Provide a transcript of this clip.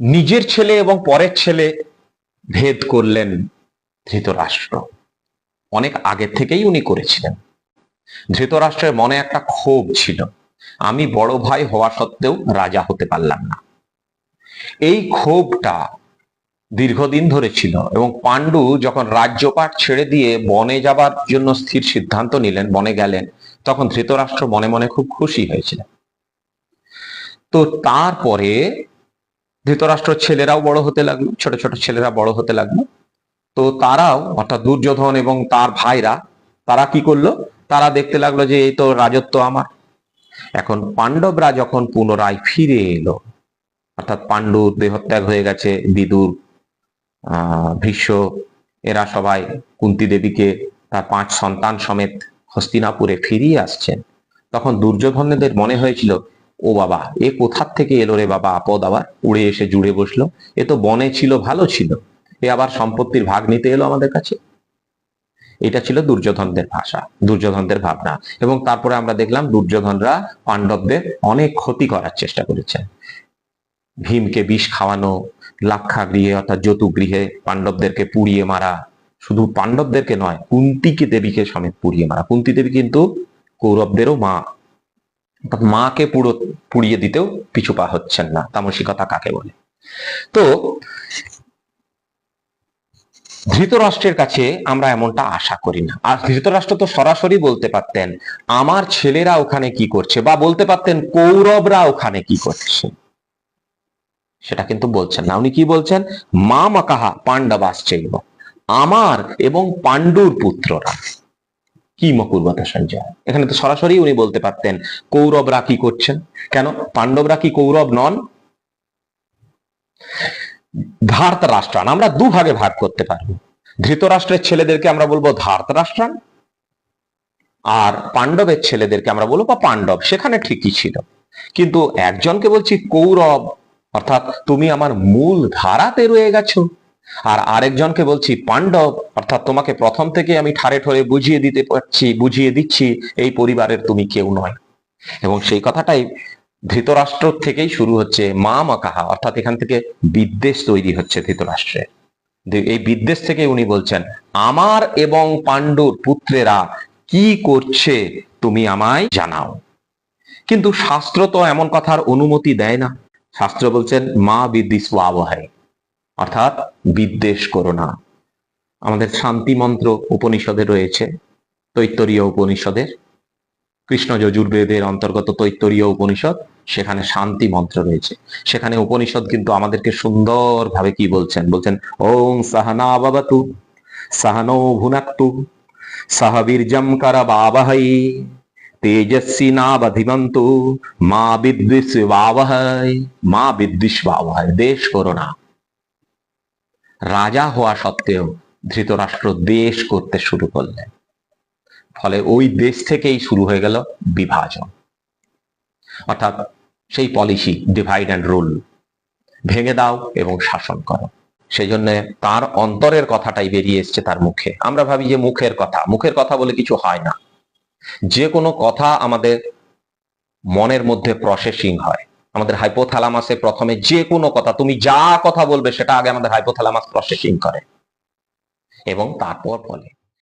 নিজের ছেলে এবং পরের ছেলে ভেদ করলেন ধৃতরাষ্ট্র। অনেক আগে থেকেই উনি করেছিলেন। ধৃতরাষ্ট্রের মনে একটা ক্ষোভ ছিল। আমি বড় ভাই হওয়া সত্ত্বেও রাজা হতে পারলাম না। এই ক্ষোভটা দীর্ঘদিন ধরে ছিল এবং পাণ্ডু যখন রাজ্যপাট ছেড়ে দিয়ে বনে যাবার জন্য স্থির সিদ্ধান্ত নিলেন, বনে গেলেন, তখন ধৃতরাষ্ট্র মনে মনে খুব খুশি হয়েছিলেন। তো তারপরে ধৃতরাষ্ট্র ছেলেরাও বড় হতে লাগল, ছোট ছোট ছেলেরা বড় হতে লাগল। তো তারাও, অর্থাৎ দুর্যোধন এবং তার ভাইরা, তারা কি করল? তারা দেখতে লাগল যে এই তো রাজত্ব আমার। এখন পাণ্ডবরা যখন পুনরায় ফিরে এলো, অর্থাৎ পাণ্ডুর দেহত্যাগ হয়ে গেছে, বিদুর ভীষ্ম, এরা সবাই কুন্তি দেবীকে, তার পাঁচ সন্তান সমেত হস্তিনাপুরে ফিরিয়ে আসছেন। তখন দুর্যোধনদের মনে হয়েছিল ও বাবা, এ কোথার থেকে এলো রে বাবা আপদ আবার? উড়ে এসে জুড়ে বসল। এ তো বনে ছিল, ভালো ছিল। এ আবার সম্পত্তির ভাগ নিতে এলো আমাদের কাছে। এটা ছিল দুর্যোধনদের ভাষা, দুর্যোধনদের ভাবনা। এবং তারপরে আমরা দেখলাম দুর্যোধনরা পাণ্ডবদের অনেক ক্ষতি করার চেষ্টা করেছেন। ভীমকে বিষ খাওয়ানো লাক্ষা গৃহে অর্থাৎ যতু গৃহে পাণ্ডবদেরকে পুড়িয়ে মারা। শুধু পাণ্ডবদেরকে নয়, কুন্তিকে দেবীকে সমেত পুড়িয়ে মারা। কুন্তি দেবী কিন্তু কৌরবদেরও মা। অর্থাৎ মাকে পুরো পুড়িয়ে দিতেও পিছু পা হচ্ছেন না। তামসিকতা কাকে বলে? তো, ধৃতরাষ্ট্রের কাছে আমরা এমনটা আশা করি না। আর ধৃতরাষ্ট্র তো সরাসরি বলতে পারতেন, আমার ছেলেরা ওখানে কি করছে? বা বলতে পারতেন, কৌরবরা ওখানে কি করছে? সেটা কিন্তু বলছেন না। উনি কি বলছেন? মা মাকাহা পাণ্ডবাশ্চৈব। আমার এবং পাণ্ডুর পুত্ররা। কি মকুর্বতা সঞ্জয় এখানে তো সরাসরি উনি বলতে পারতেন, কৌরবরা কি করছেন? কেন? পাণ্ডবরা কি কৌরব নন? ধার্ত রাষ্ট্রান আমরা দু ভাগে ভাগ করতে পারব। ধৃতরাষ্ট্রের ছেলেদেরকে আমরা বলব ধার্ত রাষ্ট্রান আর পাণ্ডবের ছেলেদেরকে আমরা বলব বা পাণ্ডব। সেখানে ঠিকই ছিল। কিন্তু একজনকে বলছি কৌরব, অর্থাৎ তুমি আমার মূল ধারাতে রয়ে গেছো। আর আরেকজনকে বলছি, পাণ্ডব, অর্থাৎ তোমাকে প্রথম থেকে আমি ঠারে ঠরে বুঝিয়ে দিতে পারছি, বুঝিয়ে দিচ্ছি, এই পরিবারের তুমি কেউ নয়। এবং সেই কথাটাই ধৃতরাষ্ট্র থেকেই শুরু হচ্ছে, মা মাকাহা, অর্থাৎ এখান থেকে বিদ্বেষ তৈরি হচ্ছে ধৃতরাষ্ট্রের যে এই বিদ্বেষ থেকে উনি বলছেন, আমার এবং পাণ্ডুর পুত্রেরা কি করছে তুমি আমায় জানাও। কিন্তু শাস্ত্র তো এমন কথার অনুমতি দেয় না। শাস্ত্র বলছেন, মা বিদ্বিষ আবহায় অর্থাৎ বিদ্বেষ করো না। আমাদের শান্তি মন্ত্র উপনিষদে রয়েছে, তৈত্তরীয় উপনিষদের কৃষ্ণ যজুর্বেদের অন্তর্গত তৈত্তরীয় উপনিষদ, সেখানে শান্তি মন্ত্র রয়েছে। সেখানে উপনিষদ কিন্তু আমাদেরকে সুন্দরভাবে কি বলছেন? বলছেন ওং সাহনা বাবাতু সাহনো ভুনাক্তু, সহ বীর্যম কর বাবহৈ, তেজস্বী নাবধিমন্তু, মা বিদ্বিষ বাবহৈ, মা বিদ্বিষ বাবহৈ। দেশ করো না। রাজা হওয়া সত্ত্বেও ধৃতরাষ্ট্র দেশ করতে শুরু করলেন। ফলে ওই দেশ থেকেই শুরু হয়ে গেল বিভাজন। অর্থাৎ সেই পলিসি ডিভাইড অ্যান্ড রুল ভেঙে দাও এবং শাসন করো। সেই জন্য তার অন্তরের কথাটাই বেরিয়ে এসছে তার মুখে। আমরা ভাবি যে মুখের কথা। মুখের কথা বলে কিছু হয় না। যে কোনো কথা আমাদের মনের মধ্যে প্রসেসিং হয়। আমাদের হাইপোথ্যালামাসে প্রথমে যে কোনো কথা, তুমি যা কথা বলবে সেটা আগে আমাদের হাইপোথ্যালামাস প্রসেসিং করে। এবং তারপর বলে।